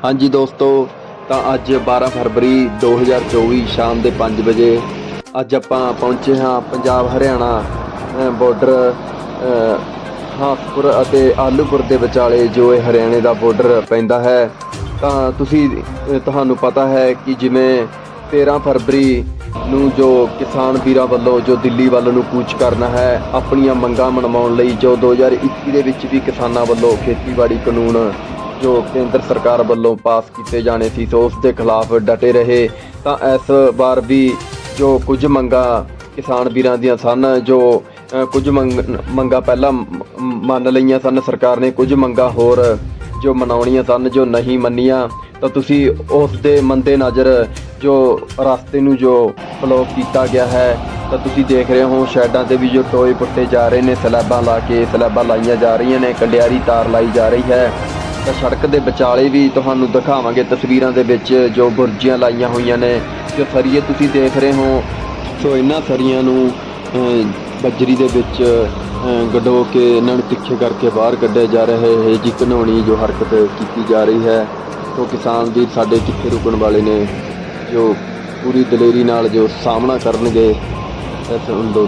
ਹਾਂਜੀ ਦੋਸਤੋ, ਤਾਂ ਅੱਜ 12 ਫਰਵਰੀ 2024 ਸ਼ਾਮ ਦੇ 5 ਵਜੇ ਅੱਜ ਆਪਾਂ ਪਹੁੰਚੇ ਹਾਂ ਪੰਜਾਬ ਹਰਿਆਣਾ ਬਾਰਡਰ ਹਾਸਪੁਰ ਅਤੇ ਆਲੂਪੁਰ ਦੇ ਵਿਚਾਲੇ ਜੋ ਇਹ ਹਰਿਆਣੇ ਦਾ ਬਾਰਡਰ ਪੈਂਦਾ ਹੈ। ਤਾਂ ਤੁਸੀਂ ਤੁਹਾਨੂੰ ਪਤਾ ਹੈ ਕਿ ਜਿਵੇਂ 13 ਫਰਵਰੀ ਨੂੰ ਜੋ ਕਿਸਾਨ ਵੀਰਾਂ ਵੱਲੋਂ, ਜੋ ਦਿੱਲੀ ਵੱਲ ਨੂੰ ਕੂਚ ਕਰਨਾ ਹੈ, ਆਪਣੀਆਂ ਮੰਗਾਂ ਮਨਵਾਉਣ ਲਈ ਜੋ 2021 ਦੇ ਵਿੱਚ ਵੀ ਕਿਸਾਨਾਂ ਵੱਲੋਂ ਖੇਤੀਬਾੜੀ ਕਾਨੂੰਨ ਜੋ ਕੇਂਦਰ ਸਰਕਾਰ ਵੱਲੋਂ ਪਾਸ ਕੀਤੇ ਜਾਣੇ ਸੀ, ਸੋ ਉਸ ਦੇ ਖਿਲਾਫ ਡਟੇ ਰਹੇ। ਤਾਂ ਇਸ ਵਾਰ ਵੀ ਜੋ ਕੁਝ ਮੰਗਾਂ ਕਿਸਾਨ ਵੀਰਾਂ ਦੀਆਂ ਸਨ, ਜੋ ਕੁਝ ਮੰਗ- ਮੰਗਾਂ ਪਹਿਲਾਂ ਮੰਨ ਲਈਆਂ ਸਨ, ਸਰਕਾਰ ਨੇ ਕੁਝ ਮੰਗਾਂ ਹੋਰ ਜੋ ਮਨਾਉਣੀਆਂ ਸਨ, ਜੋ ਨਹੀਂ ਮੰਨੀਆਂ, ਤਾਂ ਤੁਸੀਂ ਉਸ ਦੇ ਮੰਦੇ ਨਜ਼ਰ ਜੋ ਰਸਤੇ ਨੂੰ ਜੋ ਬਲੌਕ ਕੀਤਾ ਗਿਆ ਹੈ, ਤਾਂ ਤੁਸੀਂ ਦੇਖ ਰਹੇ ਹੋ, ਸ਼ੈਡਾਂ ਤੇ ਵੀ ਜੋ ਟੋਏ ਪੁੱਟੇ ਜਾ ਰਹੇ ਨੇ, ਸਲੈਬਾਂ ਲਾ ਕੇ ਸਲੈਬਾਂ ਲਾਈਆਂ ਜਾ ਰਹੀਆਂ ਨੇ, ਕੰਡਿਆਰੀ ਤਾਰ ਲਾਈ ਜਾ ਰਹੀ ਹੈ। ਤਾਂ ਸੜਕ ਦੇ ਵਿਚਾਲੇ ਵੀ ਤੁਹਾਨੂੰ ਦਿਖਾਵਾਂਗੇ ਤਸਵੀਰਾਂ ਦੇ ਵਿੱਚ ਜੋ ਬੁਰਜੀਆਂ ਲਾਈਆਂ ਹੋਈਆਂ ਨੇ ਜੋ ਸਰੀਏ ਤੁਸੀਂ ਦੇਖ ਰਹੇ ਹੋ। ਸੋ ਇਹਨਾਂ ਸਰੀਆਂ ਨੂੰ ਬੱਜਰੀ ਦੇ ਵਿੱਚ ਗਡੋ ਕੇ ਇਹਨਾਂ ਨੂੰ ਤਿੱਖੇ ਕਰਕੇ ਬਾਹਰ ਕੱਢਿਆ ਜਾ ਰਿਹਾ ਹੈ। ਜੀ ਘਨੌਣੀ ਜੋ ਹਰਕਤ ਕੀਤੀ ਜਾ ਰਹੀ ਹੈ। ਸੋ ਕਿਸਾਨ ਵੀ ਸਾਡੇ ਤਿੱਖੇ ਰੁਕਣ ਵਾਲੇ ਨੇ, ਜੋ ਪੂਰੀ ਦਲੇਰੀ ਨਾਲ ਜੋ ਸਾਹਮਣਾ ਕਰਨਗੇ ਇਸ ਅੰਦੋਲਨ